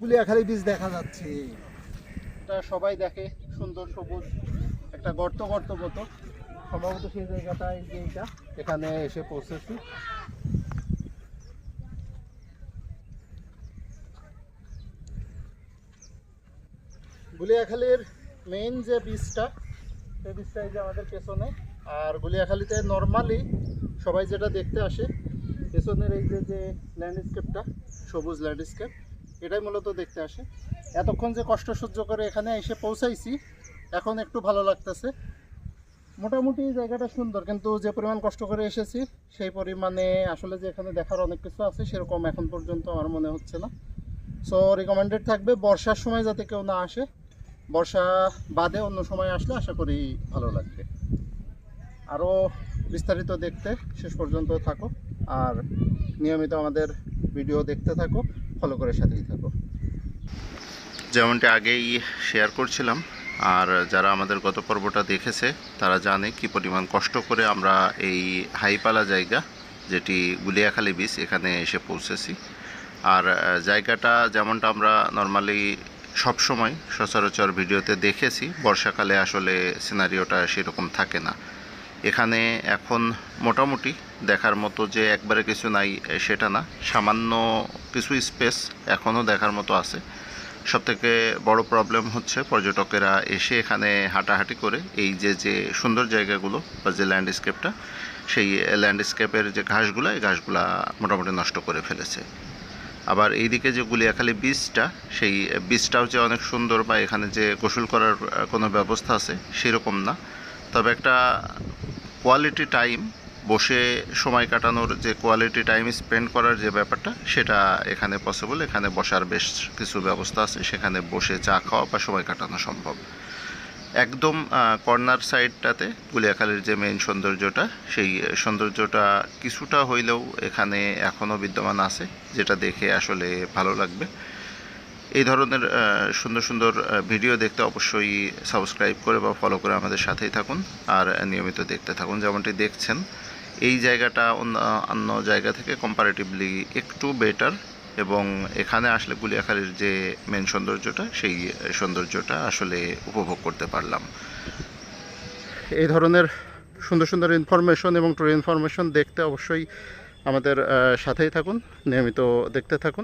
গুলিয়াখালী বীজ দেখা যাচ্ছে। এটা সবাই দেখে, সুন্দর সবুজ, একটা গর্ত গর্ত মতো। সম্ভবত সেই জায়গাটায় যে এইটা এখানে এসে পৌঁছেছি। গুলিয়াখালীর মেইন যে বীজটা সেই বীজটা এই যে আমাদের পেছনে। আর গুলিয়াখালীতে নর্মালি সবাই যেটা দেখতে আসে, পেছনের এই যে যে ল্যান্ডস্কেপটা সবুজ ল্যান্ডস্কেপ এটাই মূলত দেখতে আসে। এতক্ষণ যে কষ্ট সহ্য করে এখানে এসে পৌঁছাইছি, এখন একটু ভালো লাগতেছে। মোটামুটি জায়গাটা সুন্দর, কিন্তু যে পরিমাণ কষ্ট করে এসেছি, সেই পরিমাণে আসলে যে এখানে দেখার অনেক কিছু আছে, সেরকম এখন পর্যন্ত আমার মনে হচ্ছে না। সো রিকমেন্ডেড থাকবে বর্ষার সময় যাতে কেউ না আসে। বর্ষা বাদে অন্য সময় আসলে আশা করি ভালো লাগবে। আরও বিস্তারিত দেখতে শেষ পর্যন্ত থাকো আর নিয়মিত আমাদের ভিডিও দেখতে থাকো ফলো করে সাথেই থাকো। যেমনটি আগেই শেয়ার করছিলাম, আর যারা আমাদের গত পর্বটা দেখেছে, তারা জানে কি পরিমাণ কষ্ট করে আমরা এই হাইপালা জায়গা, যেটি গুলিয়াখালী বিচ এখানে এসে পৌঁছেছি। আর জায়গাটা যেমনটা আমরা নর্মালি সবসময় সচরাচর ভিডিওতে দেখেছি, বর্ষাকালে আসলে সিনারিওটা সেরকম থাকে না। এখানে এখন মোটামুটি দেখার মতো যে একবারে কিছু নাই সেটা না। সামান্য কিছু স্পেস এখনও দেখার মতো আছে। সবথেকে বড় প্রবলেম হচ্ছে পর্যটকেরা এসে এখানে হাঁটাহাঁটি করে, এই যে যে সুন্দর জায়গাগুলো বা যে ল্যান্ডস্কেপটা সেই ল্যান্ডস্কেপের যে ঘাসগুলো, এই ঘাসগুলা মোটামুটি নষ্ট করে ফেলেছে। আবার এইদিকে যে গুলিয়াখালী বীজটা সেই বীচটাও যে অনেক সুন্দর বা এখানে যে গোসল করার কোনো ব্যবস্থা আছে, সেরকম না। তবে একটা কোয়ালিটি টাইম বসে সময় কাটানোর যে কোয়ালিটি টাইম স্পেন্ড করার যে ব্যাপারটা, সেটা এখানে পসিবল এখানে বসার বেশ কিছু ব্যবস্থা আছে। সেখানে বসে চা খাওয়া বা সময় কাটানো সম্ভব। একদম কর্নার সাইডটাতে গুলিয়াখালীর যে মেইন সৌন্দর্যটা, সেই সৌন্দর্যটা কিছুটা হইলেও এখানে এখনও বিদ্যমান আছে, যেটা দেখে আসলে ভালো লাগবে। এই ধরনের সুন্দর সুন্দর ভিডিও দেখতে অবশ্যই সাবস্ক্রাইব করে বা ফলো করে আমাদের সাথেই থাকুন আর নিয়মিত দেখতে থাকুন। যেমনটি দেখছেন, এই জায়গাটা অন্য জায়গা থেকে কম্পারেটিভলি একটু বেটার এবং এখানে আসলে গুলিয়াখালীর যে মেন সৌন্দর্যটা, সেই সৌন্দর্যটা আসলে উপভোগ করতে পারলাম। এই ধরনের সুন্দর সুন্দর ইনফরমেশন এবং ট্যুর ইনফরমেশন দেখতে অবশ্যই আমাদের সাথেই থাকুন, নিয়মিত দেখতে থাকুন।